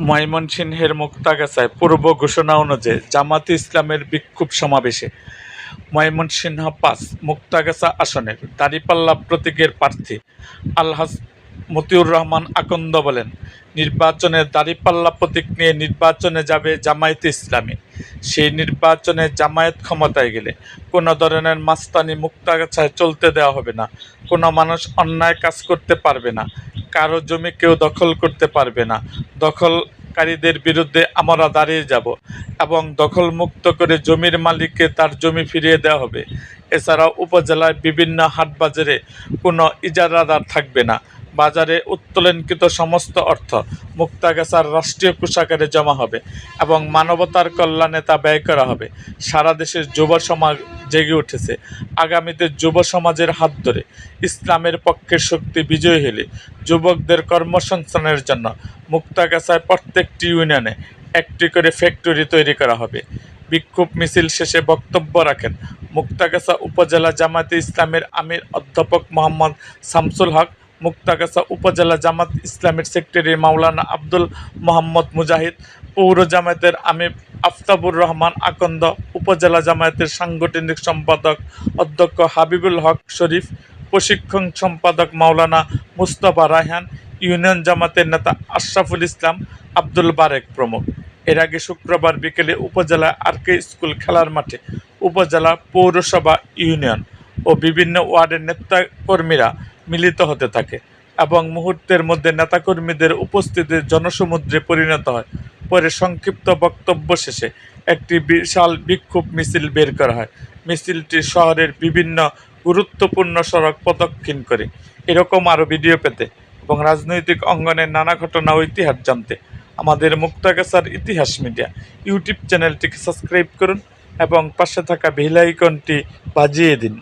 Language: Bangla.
ময়মনসিংহের মুক্তাগাছায় পূর্ব ঘোষণা অনুযায়ী জামাতে ইসলামের বিক্ষোভ সমাবেশে ময়মনসিংহ পাস মুক্তাগাছা আসনের দাড়িপাল্লা প্রতীকের প্রার্থী আলহাজ মতিউর রহমান আকন্দ বলেন নির্বাচনের দাঁড়িপাল্লা প্রতীক নিয়ে নির্বাচনে যাবে জামায়াতে ইসলামী। সেই নির্বাচনে জামায়াত ক্ষমতায় গেলে কোনো ধরনের মাস্তানি মুক্তাগাছায় চলতে দেওয়া হবে না, কোনো মানুষ অন্যায় কাজ করতে পারবে না, কারও জমি কেউ দখল করতে পারবে না, দখলকারীদের বিরুদ্ধে আমরা দাঁড়িয়ে যাব এবং দখল মুক্ত করে জমির মালিককে তার জমি ফিরিয়ে দেওয়া হবে। এছাড়াও উপজেলায় বিভিন্ন হাট বাজারে কোনো ইজারাদার থাকবে না। বাজারে উত্তোলনকৃত সমস্ত অর্থ মুক্তাগাছার রাষ্ট্রীয় কোষাগারে জমা হবে এবং মানবতার কল্যাণে তা ব্যয় করা হবে। সারা দেশের যুব সমাজ জেগে উঠেছে। আগামীতে যুব সমাজের হাত ধরে ইসলামের পক্ষের শক্তি বিজয়ী হলে যুবকদের কর্মসংস্থানের জন্য মুক্তাগাছায় প্রত্যেকটি ইউনিয়নে একটি করে ফ্যাক্টরি তৈরি করা হবে। বিক্ষোভ মিছিল শেষে বক্তব্য রাখেন মুক্তাগাছা উপজেলা জামাতে ইসলামের আমির অধ্যাপক মোহাম্মদ শামসুল হক মুক্তাগাছা উপজেলা জামাত ইসলামের সেক্রেটারি মাওলানা আব্দুল মোহাম্মদ মুজাহিদ, পৌর জামায়াতের আমির আফতাবুর রহমান আকন্দ, উপজেলা জামায়াতের সাংগঠনিক সম্পাদক অধ্যক্ষ হাবিবুল হক শরীফ, প্রশিক্ষণ সম্পাদক মাওলানা মুস্তফা রায়হান, ইউনিয়ন জামাতের নেতা আশরাফুল ইসলাম, আব্দুল বারেক প্রমুখ। এর আগে শুক্রবার বিকেলে উপজেলা আরকে স্কুল খেলার মাঠে উপজেলা পৌরসভা ইউনিয়ন ও বিভিন্ন ওয়ার্ডের নেতাকর্মীরা মিলিত হতে থাকে এবং মুহূর্তের মধ্যে নেতাকর্মীদের উপস্থিতি জনসমুদ্রে পরিণত হয়। পরে সংক্ষিপ্ত বক্তব্য শেষে একটি বিশাল বিক্ষোভ মিছিল বের করা হয়। মিছিলটি শহরের বিভিন্ন গুরুত্বপূর্ণ সড়ক প্রদক্ষিণ করে। এরকম আরও ভিডিও পেতে এবং রাজনৈতিক অঙ্গনের নানা ঘটনা ও ইতিহাস জানতে আমাদের মুক্তাগাছার ইতিহাস মিডিয়া ইউটিউব চ্যানেলটিকে সাবস্ক্রাইব করুন এবং পাশে থাকা বেল আইকনটি বাজিয়ে দিন।